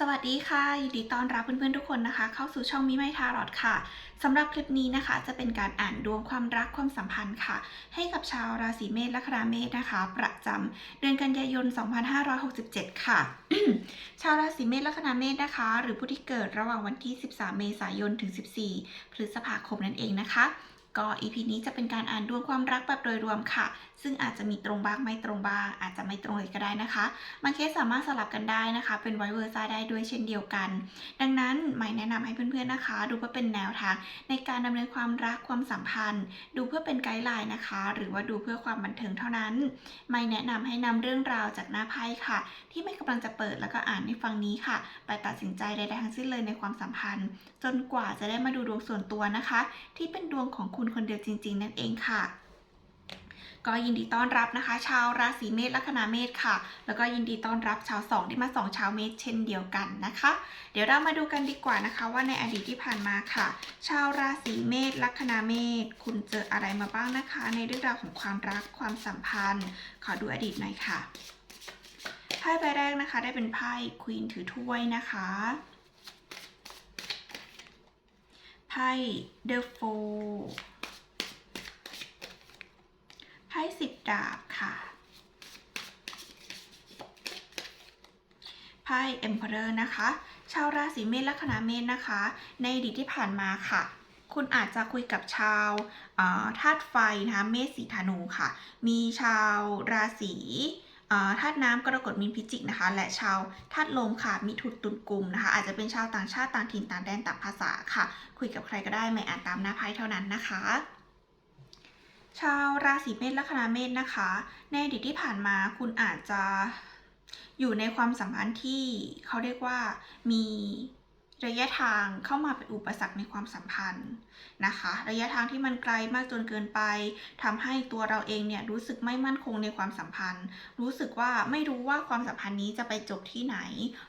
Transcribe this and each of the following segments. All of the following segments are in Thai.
สวัสดีค่ะยินดีต้อนรับเพื่อนๆทุกคนนะคะ เข้าสู่ช่องมิไมทารอดค่ะสำหรับคลิปนี้นะคะ จะเป็นการอ่านดวงความรักความสัมพันธ์ค่ะ ให้กับชาวราศีเมษและคราเมษนะคะ ประจำเดือนกันยายน 2567 ค่ะ ชาวราศีเมษและคราเมษนะคะ หรือผู้ที่เกิดระหว่างวันที่ 13 เมษายนถึง 14 พฤษภาคมนั่นเองนะคะก็ EP นี้จะเป็นการอ่านดวงความรักแบบโดยรวมค่ะซึ่งอาจจะมีตรงบ้างไม่ตรงบ้าง อาจจะไม่ตรงเลยก็ได้นะคะบางเคสสามารถสลับกันได้นะคะ เป็นไวเวอร์ซ่าได้ด้วยเช่นเดียวกัน ดังนั้นหม่แนะนำให้เพื่อนๆนะคะ ดูเพื่อเป็นแนวทางในการดำเนินความรักความสัมพันธ์ ดูเพื่อเป็นไกด์ไลน์นะคะ หรือว่าดูเพื่อความบันเทิงเท่านั้น ไม่แนะนำให้นำเรื่องราวจากหน้าไพ่ค่ะ ที่ไม่กำลังจะเปิดแล้วก็อ่านให้ฟังนี้ค่ะ ไปตัดสินใจใดๆทั้งสิ้นเลยในความสัมพันธ์ จนกว่าจะได้มาดูดวงส่วนตัวนะคะ ที่เป็นดวงของคุณคนเดียวจริง ๆ นั่นเองค่ะ ก็ยินดีต้อนรับนะคะ ชาวราศีเมษลัคนาเมษค่ะ แล้วก็ยินดีต้อนรับชาวสองที่มาสองชาวเมษเช่นเดียวกันนะคะ เดี๋ยวเรามาดูกันดีกว่านะคะว่าในอดีตที่ผ่านมาค่ะ ชาวราศีเมษลัคนาเมษคุณเจออะไรมาบ้างนะคะ ในเรื่องราวของความรักความสัมพันธ์ ขอดูอดีตหน่อยค่ะไพ่ใบแรกนะคะ ได้เป็นไพ่ควีนถือถ้วยนะคะไพ่เดอะโฟ ไพ่สิบดาบค่ะ ไพ่ Emperor นะคะ ชาวราศีเมษและคณะเมษนะคะ ในอดีตที่ผ่านมาค่ะ คุณอาจจะคุยกับชาวธาตุไฟนะคะเมษสีธนูค่ะ มีชาวราศีธาตุน้ำกรกฎมีนพิจิกนะคะ และชาวธาตุลมค่ะมิถุนตุลกุมนะคะ อาจจะเป็นชาวต่างชาติต่างถิ่นต่างแดนต่างภาษาค่ะ คุยกับใครก็ได้ไม่อ่านตามหน้าไพ่เท่านั้นนะคะ ชาวราศีเมษละคณะเมษนะคะ ในอดีตที่ผ่านมาคุณอาจจะอยู่ในความสัมพันธ์ที่เขาเรียกว่ามีระยะทางเข้ามาเป็นอุปสรรคในความสัมพันธ์นะคะ ระยะทางที่มันไกลมากจนเกินไปทำให้ตัวเราเองเนี่ยรู้สึกไม่มั่นคงในความสัมพันธ์ รู้สึกว่าไม่รู้ว่าความสัมพันธ์นี้จะไปจบที่ไหน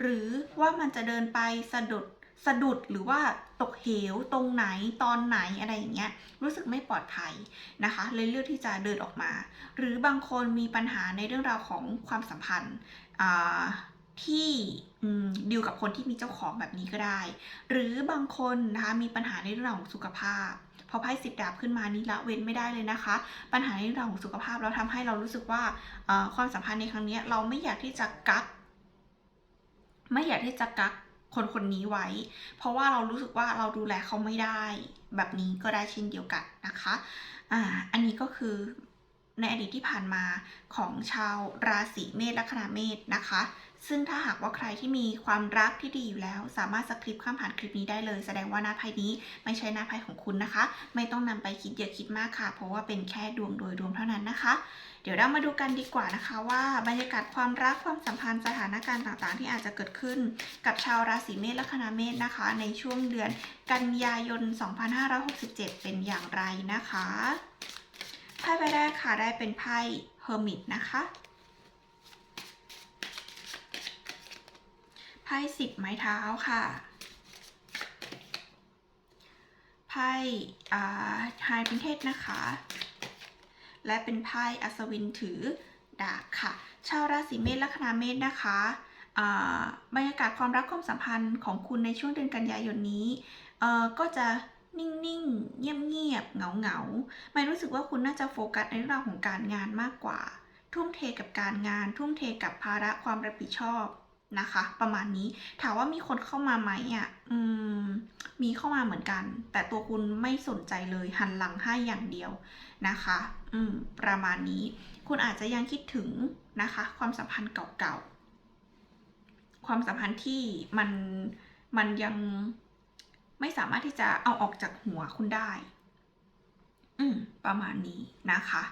หรือว่ามันจะเดินไปสะดุด สะดุดหรือว่าตกเหวตรงไหนตอนไหนอะไรอย่างเงี้ยรู้สึกไม่ปลอดภัยนะคะ เลยเลือกที่จะเดินออกมา หรือบางคนมีปัญหาในเรื่องราวของความสัมพันธ์ที่ดีลกับคนที่มีเจ้าของแบบนี้ก็ได้ หรือบางคนนะคะมีปัญหาในเรื่องราวของสุขภาพ พอไพ่สิบดาบขึ้นมานี่ละเว้นไม่ได้เลยนะคะ ปัญหาในเรื่องราวของสุขภาพแล้วทำให้เรารู้สึกว่าความสัมพันธ์ในครั้งนี้เราไม่อยากที่จะกัก ไม่อยากที่จะกัก คนคนนี้ไว้ เพราะว่าเรารู้สึกว่าเราดูแลเขาไม่ได้ แบบนี้ก็ได้เช่นเดียวกันนะคะ อ่า อันนี้ก็คือ ในอดีตที่ผ่านมาของชาวราศีเมษและคณะเมษนะคะ ซึ่งถ้าหากว่าใครที่มีความรักที่ดีอยู่แล้ว สามารถสคริปข้ามผ่านคลิปนี้ได้เลย แสดงว่าหน้าไพ่นี้ไม่ใช่หน้าไพ่ของคุณนะคะ ไม่ต้องนำไปคิดเยอะคิดมากค่ะ เพราะว่าเป็นแค่ดวงโดยรวมเท่านั้นนะคะ เดี๋ยวเรามาดูกันดีกว่านะคะว่าบรรยากาศความรักความสัมพันธ์สถานการณ์ต่างๆ ที่อาจจะเกิดขึ้น กับชาวราศีเมษและคณะเมษนะคะ ในช่วงเดือนกันยายน 2567 เป็นอย่างไรนะคะ ไพ่ใบแรกค่ะได้เป็นไพ่เฮอร์มิตนะคะ ไพ่สิบไม้เท้าค่ะ ไพ่ไฮพินเทสนะคะ และเป็นไพ่อัศวินถือดาบค่ะ ชาวราศีเมษและคณะเมษนะคะบรรยากาศความรักความสัมพันธ์ของคุณในช่วงเดือนกันยายนนี้ก็จะ นิ่งๆ เงียบๆ เงาๆ ไม่รู้สึกว่าคุณน่าจะโฟกัสในเรื่องของการงานมากกว่า ทุ่มเทกับการงาน ทุ่มเทกับภาระความรับผิดชอบนะคะ ประมาณนี้ ถามว่ามีคนเข้ามาไหมอะ อืม มีเข้ามาเหมือนกัน แต่ตัวคุณไม่สนใจเลย หันหลังให้อย่างเดียวนะคะ อืม ประมาณนี้ คุณอาจจะยังคิดถึงนะคะ ความสัมพันธ์เก่าๆ ความสัมพันธ์ที่มัน มันยัง ไม่สามารถที่จะเอาออกจากหัวคุณได้ อืม ประมาณนี้นะคะ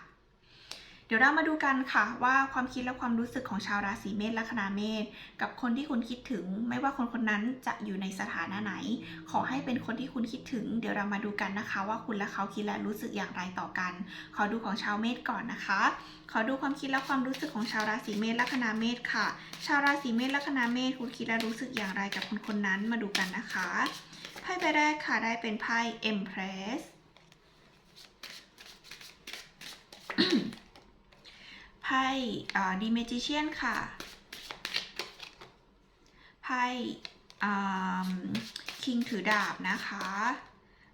เดี๋ยวเรามาดูกันค่ะ ว่าความคิดและความรู้สึกของชาวราศีเมษและคณะเมษกับคนที่คุณคิดถึง ไม่ว่าคนคนนั้นจะอยู่ในสถานะไหน ขอให้เป็นคนที่คุณคิดถึง เดี๋ยวเรามาดูกันนะคะ ว่าคุณและเขาคิดและรู้สึกอย่างไรต่อกัน ขอดูของชาวเมษก่อนนะคะ ขอดูความคิดและความรู้สึกของชาวราศีเมษและคณะเมษค่ะ ชาวราศีเมษและคณะเมษคุณคิดและรู้สึกอย่างไรกับคนคนนั้นมาดูกันนะคะ ไพ่ใบแรกค่ะ ได้เป็นไพ่ Empress ไพ่ดีเมจิเชียนค่ะ ไพ่คิงถือดาบนะคะ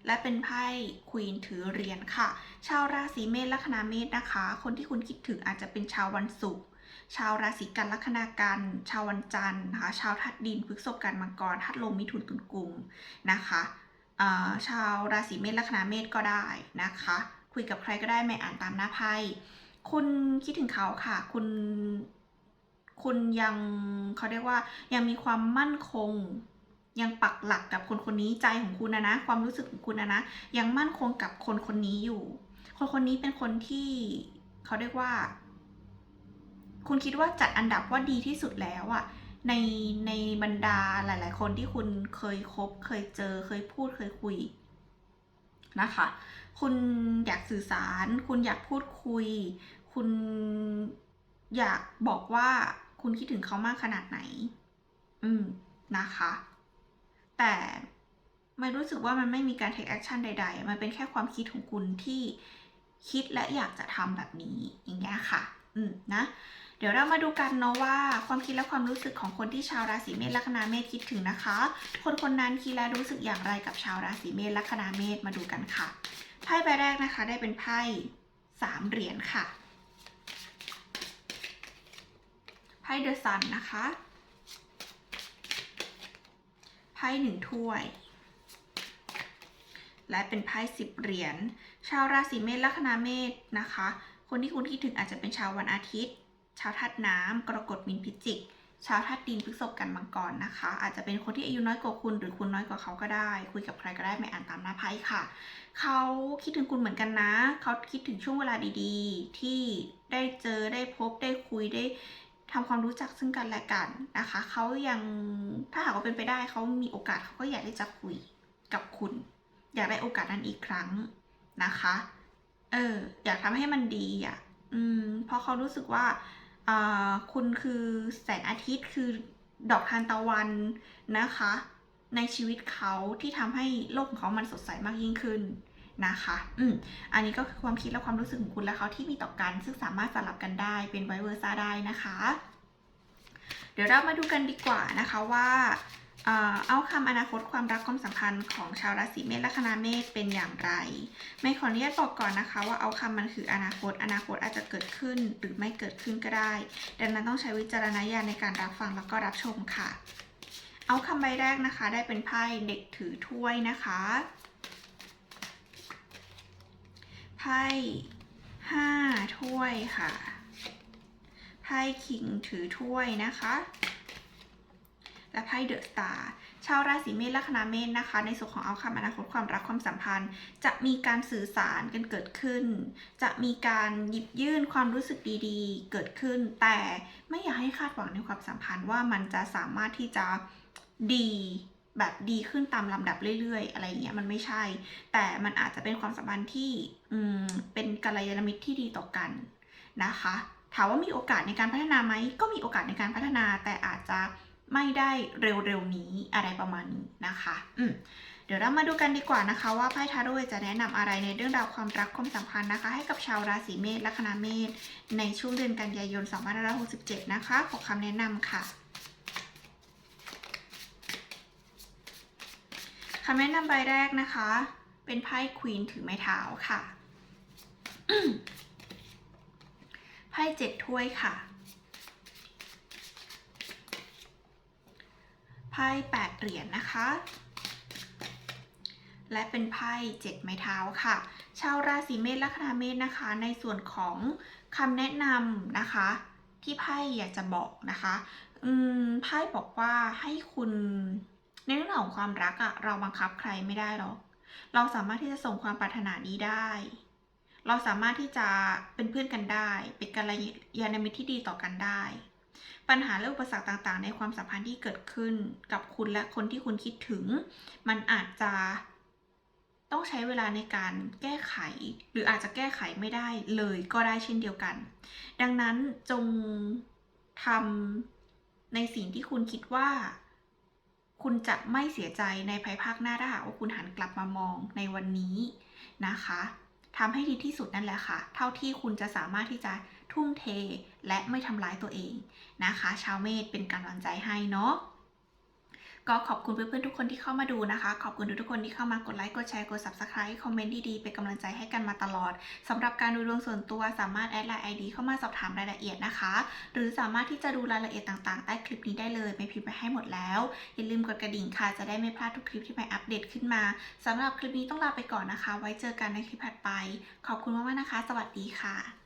และเป็นไพ่ควีนถือเหรียญค่ะ ชาวราศีเมษลัคนาเมษนะคะ คนที่คุณคิดถึงอาจจะเป็นชาววันศุกร์ ชาวราศีกันลัคนากัน ชาววันจันทร์นะคะ ชาวธาตุดินพฤษภกันมังกรธาตุลมมิถุนตุลกุมนะคะอ่าชาวราศีเมษลัคนาเมษก็ได้นะคะ คุยกับใครก็ได้ไม่อ่านตามหน้าไพ่คุณคิดถึงเขาค่ะ คุณคุณยังเขาเรียกว่ายังมีความมั่นคง ยังปักหลักกับคนคนนี้ใจของคุณนะนะ ความรู้สึกของคุณนะนะยังมั่นคงกับคนคนนี้อยู่ คนคนนี้เป็นคนที่เขาเรียกว่า คุณคิดว่าจัดอันดับว่าดีที่สุดแล้วอะในในบรรดาหลาย ๆ คนที่คุณเคยคบ เคยเจอ เคยพูดเคยคุยนะคะ คุณอยากสื่อสาร คุณอยากพูดคุย คุณอยากบอกว่าคุณคิดถึงเขามากขนาดไหน อืม นะคะ แต่ไม่รู้สึกว่ามันไม่มีการ take action ใด ๆ มันเป็นแค่ความคิดของคุณที่คิดและอยากจะทำแบบนี้ อย่างเงี้ยค่ะ อืม นะ ดี๋ยวเรามาดูกันเนาะว่าความคิดและความรู้สึกของคนที่ชาวราศีเมษลัคนาเมษคิดถึงนะคะ คนคนนั้นคิดและรู้สึกอย่างไรกับชาวราศีเมษลัคนาเมษมาดูกันค่ะไพ่ใบแรกนะคะ ได้เป็นไพ่สามเหรียญค่ะไพ่เดอะซันนะคะไพ่หนึ่งถ้วยและเป็นไพ่สิบเหรียญชาวราศีเมษลัคนาเมษนะคะ คนที่คุณคิดถึงอาจจะเป็นชาววันอาทิตย์ ชาวธาตุน้ำกรกฎมินพิจิก ชาวธาตุดินพฤษภกันมังกรนะคะ อาจจะเป็นคนที่อายุน้อยกว่าคุณ หรือคุณน้อยกว่าเขาก็ได้ คุยกับใครก็ได้ไม่อ่านตามหน้าไพ่ค่ะ เขาคิดถึงคุณเหมือนกันนะ เขาคิดถึงช่วงเวลาดีๆ ที่ได้เจอได้พบได้คุยได้ทำความรู้จักซึ่งกันและกันนะคะ เขายังถ้าหากว่าเป็นไปได้เขามีโอกาสเขาก็อยากที่จะคุยกับคุณ อยากได้โอกาสนั้นอีกครั้งนะคะ เออ อยากทำให้มันดีอะ อืม เพราะเขารู้สึกว่า คุณคือแสงอาทิตย์คือดอกทานตะวันนะคะ ในชีวิตเขาที่ทำให้โลกของเขามันสดใสมากยิ่งขึ้นนะคะ อืม อันนี้ก็คือความคิดและความรู้สึกของคุณและเขาที่มีต่อกัน ซึ่งสามารถสลับกันได้เป็นไวเวอร์ซ่าได้นะคะ เดี๋ยวเรามาดูกันดีกว่านะคะว่า เอาคำอนาคตความรักความสัมพันธ์ของชาวราศีเมษและคณาเมษเป็นอย่างไร ไม่ขออนุญาตบอกก่อนนะคะ ว่าเอาคำมันคืออนาคต อนาคตอาจจะเกิดขึ้นหรือไม่เกิดขึ้นก็ได้ ดังนั้นต้องใช้วิจารณญาณในการรับฟังแล้วก็รับชมค่ะ เอาคำใบแรกนะคะ ได้เป็นไพ่เด็กถือถ้วยนะคะไพ่ห้าถ้วยค่ะไพ่คิงถือถ้วยนะคะ พ่เดอะสตาร์ชาวราศีเมษลัคนาเมษนะคะ ในส่วนของเอาคำอนาคตความรักความสัมพันธ์ จะมีการสื่อสารกันเกิดขึ้น จะมีการหยิบยื่นความรู้สึกดีๆ เกิดขึ้น แต่ไม่อยากให้คาดหวังในความสัมพันธ์ว่ามันจะสามารถที่จะดีแบบดีขึ้นตามลำดับเรื่อยๆ อะไรเงี้ยมันไม่ใช่ แต่มันอาจจะเป็นความสัมพันธ์ที่อืมเป็นกัลยาณมิตรที่ดีต่อกันนะคะ ถามว่ามีโอกาสในการพัฒนาไหมก็มีโอกาสในการพัฒนาแต่อาจจะ ไม่ได้เร็วๆนี้อะไรประมาณนี้นะคะ อืมเดี๋ยวเรามาดูกันดีกว่านะคะ ว่าไพ่ทาโร่จะแนะนำอะไรในเรื่องราวความรักความสัมพันธ์นะคะ ให้กับชาวราศีเมษและคณาเมษในช่วงเดือนกันยายน 2567 นะคะ ขอคำแนะนำค่ะคำแนะนำใบแรกนะคะ เป็นไพ่ควีนถือไม้เท้าค่ะไพ่เจ็ดถ้วยค่ะ ไพ่แปดเหรียญนะคะ และเป็นไพ่เจ็ดไม้เท้าค่ะ ชาวราศีเมษละคณาเมษนะคะ ในส่วนของคำแนะนำนะคะ ที่ไพ่อยากจะบอกนะคะอืมไพ่บอกว่าให้คุณในเรื่องของความรักอะเราบังคับใครไม่ได้หรอก เราสามารถที่จะส่งความปรารถนานี้ได้ เราสามารถที่จะเป็นเพื่อนกันได้ เป็นกัลยาณมิตรที่ดีต่อกันได้ ปัญหาและอุปสรรคต่างๆ ในความสัมพันธ์ที่เกิดขึ้นกับคุณและคนที่คุณคิดถึง มันอาจจะต้องใช้เวลาในการแก้ไข หรืออาจจะแก้ไขไม่ได้เลยก็ได้เช่นเดียวกัน ดังนั้นจงทำในสิ่งที่คุณคิดว่า คุณจะไม่เสียใจในภายภาคหน้าถ้าหากว่าคุณหันกลับมามองในวันนี้นะคะทำให้ดีที่สุดนั่นแหละค่ะ เท่าที่คุณจะสามารถที่จะ ทุ่มเท และไม่ทำร้ายตัวเองนะคะ ชาวเมษเป็นกำลังใจให้เนาะก็ขอบคุณเพื่อนๆทุกคนที่เข้ามาดูนะคะ ขอบคุณทุกคนที่เข้ามากดไลค์กดแชร์กด subscribe คอมเมนต์ดีๆเป็นกำลังใจให้กันมาตลอดสำหรับการดูดวงส่วนตัวสามารถแอดไลน์ ID เข้ามาสอบถามรายละเอียดนะคะ หรือสามารถที่จะดูรายละเอียดต่างๆ ใต้คลิปนี้ได้เลยไม่พิมพ์ไปให้หมดแล้ว อย่าลืมกดกระดิ่งค่ะ จะได้ไม่พลาดทุกคลิปที่ใหม่อัปเดตขึ้นมาสำหรับคลิปนี้ต้องลาไปก่อนนะคะ ไว้เจอกันในคลิปถัดไป ขอบคุณมากๆนะคะ สวัสดีค่ะ